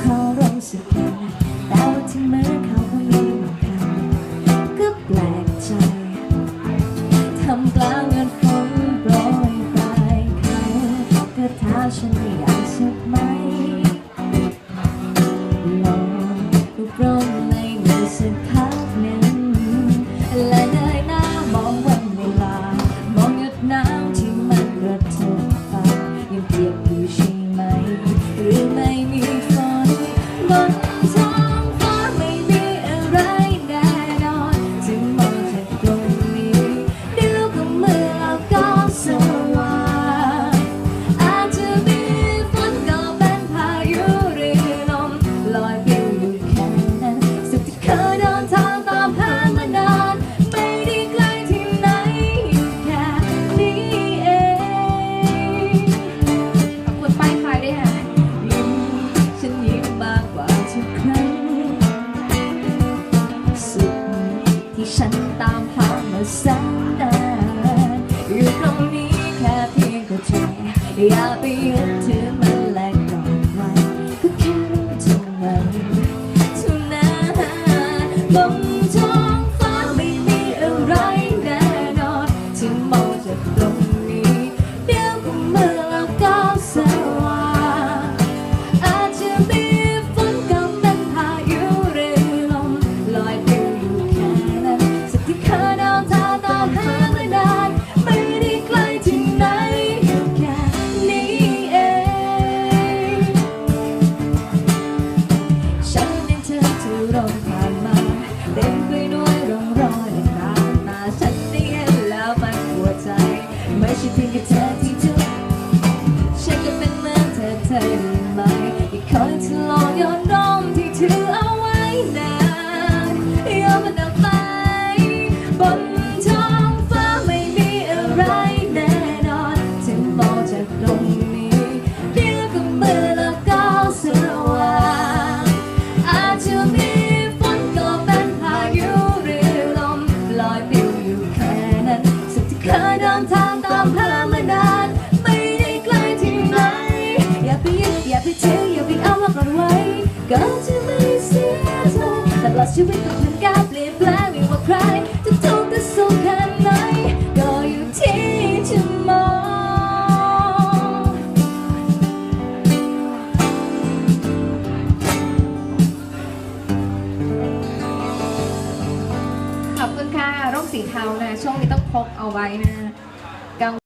เขารู้สึกดีแต่ว่าที่มือเขาก็มีเหมืองกันก็แปลกใจทำกลางเงินฝนโปรยปลายเขาก็ท้าฉัน ฉันตามหามาแสนนานอยู่ตรงนี้แค่เพียงกระใจอย่าไปยึดถือมันและกอกไว้ก็แค่รู้เท่านั้นเท่านั้น บนท้องฟ้าไม่มีอะไรแน่นอน ถึงมองจากตรงนี้เดี๋ยวก็มือแล้วก็สว่างอาจจะมีฝนก็เป็นพายุหรือลมลอยปลิวอยู่แค่นั้นสุดที่เคยเดินทางตามหามานานไม่ได้ไกลที่ไหนอย่าไปยึดอย่าไปถืออย่าไปเอามากอดไว้ก็จะไม่เสียใจแต่ลอดชีวิตต้องผ่านการ ใคร จะทุกข์จะสุขแค่ไหนก็อยู่ที่จะมอง ขอบคุณค่ะร่มสีเทานะ ช่วงนี้ต้องพกเอาไว้นะ